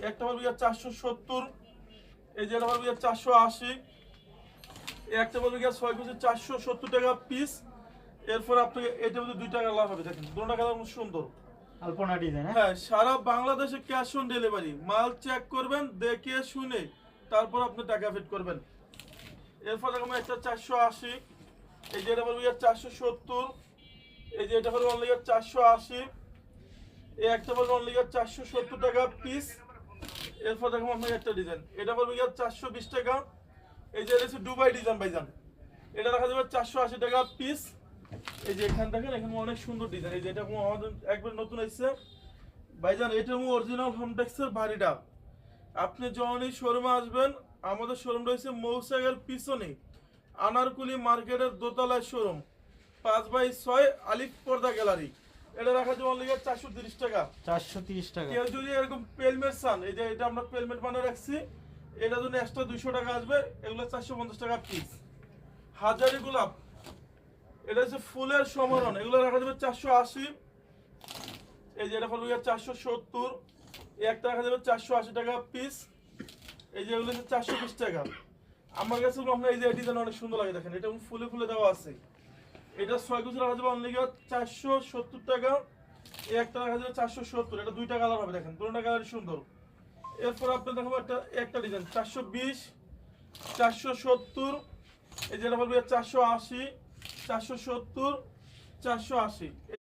একটা গিয়ে চারশো সত্তর এই যে পড়বে গিয়ে চারশো আশি একটা গিয়ে ছয় কেজি চারশো সত্তর টাকা পিস এরপর আপনাকে এটা মধ্যে দুই টাকা লাভ হবে দেখেন দুটো টাকা সুন্দর। আলপনা ডিজাইন হ্যাঁ? হ্যাঁ সারা বাংলাদেশে ক্যাশ অন ডেলিভারি মাল চেক করবেন দেখে শুনে তারপর আপনি টাকা ফিট করবেন। এরপর দেখো একটা চারশো আশি এই যে এটা বলব চারশো সত্তর এই যে এটা বলব অনলি চারশো আশি এই একটা বলব অনলি চারশো সত্তর টাকা পিস এরপর দেখো আপনাকে একটা ডিজাইন এটা বলব চারশো বিশ টাকা। এই যে হচ্ছে দুবাই ডিজাইন ভাইজান। এটা দেখা যাবে চারশো আশি টাকা পিস এই যে এখান দেখেন, এখানে অনেক সুন্দর ডিজাইন এই যে এটা আমাদের একবার নতুন এসেছে। ভাইজান, এটা অরিজিনাল হোমটেক্সের বাড়িটা। আপনি যখন এই শোরুমে আসবেন, আমাদের শোরুম রয়েছে মৌসাগের পিছনে, আনারকুলি মার্কেটের দোতলায় শোরুম পাঁচ বাই ছয় আলিফ পর্দা গ্যালারি এটা রাখা যাবে অনলি চারশো তিরিশ টাকা। চারশো তিরিশ টাকা। কেউ যদি এরকম পেলমেট চান এই যে এটা আমরা পেলমেট বানিয়ে রাখছি এটা জন্য এক্সট্রা দুইশো টাকা আসবে এগুলো চারশো পঞ্চাশ টাকা পিস হাজারি গোলাপ এটা হচ্ছে ফুলের সমারণ এগুলো রাখা যাবে চারশো আশি। এই যে এটা চারশো সত্তর। এই একটা রাখা যাবে চারশো আশি টাকা পিস এই যে এগুলো হচ্ছে চারশো বিশ টাকা। আমার কাছে আপনার এই যে ডিজাইন অনেক সুন্দর লাগে দেখেন এটা ফুলে ফুলে দেওয়া আছে। এটা ছয় কুচি রাখা যাবে অনলি চারশো সত্তর টাকা একটা রাখা যাবে চারশো সত্তর, এটা দুইটা কালার হবে দেখেন দুটা কালার সুন্দর। এরপর আপনার দেখাবো একটা একটা ডিজাইন চারশো বিশ, চারশো সত্তর, এই যেটা বলবে, চারশো আশি, চারশো সত্তর, চারশো আশি।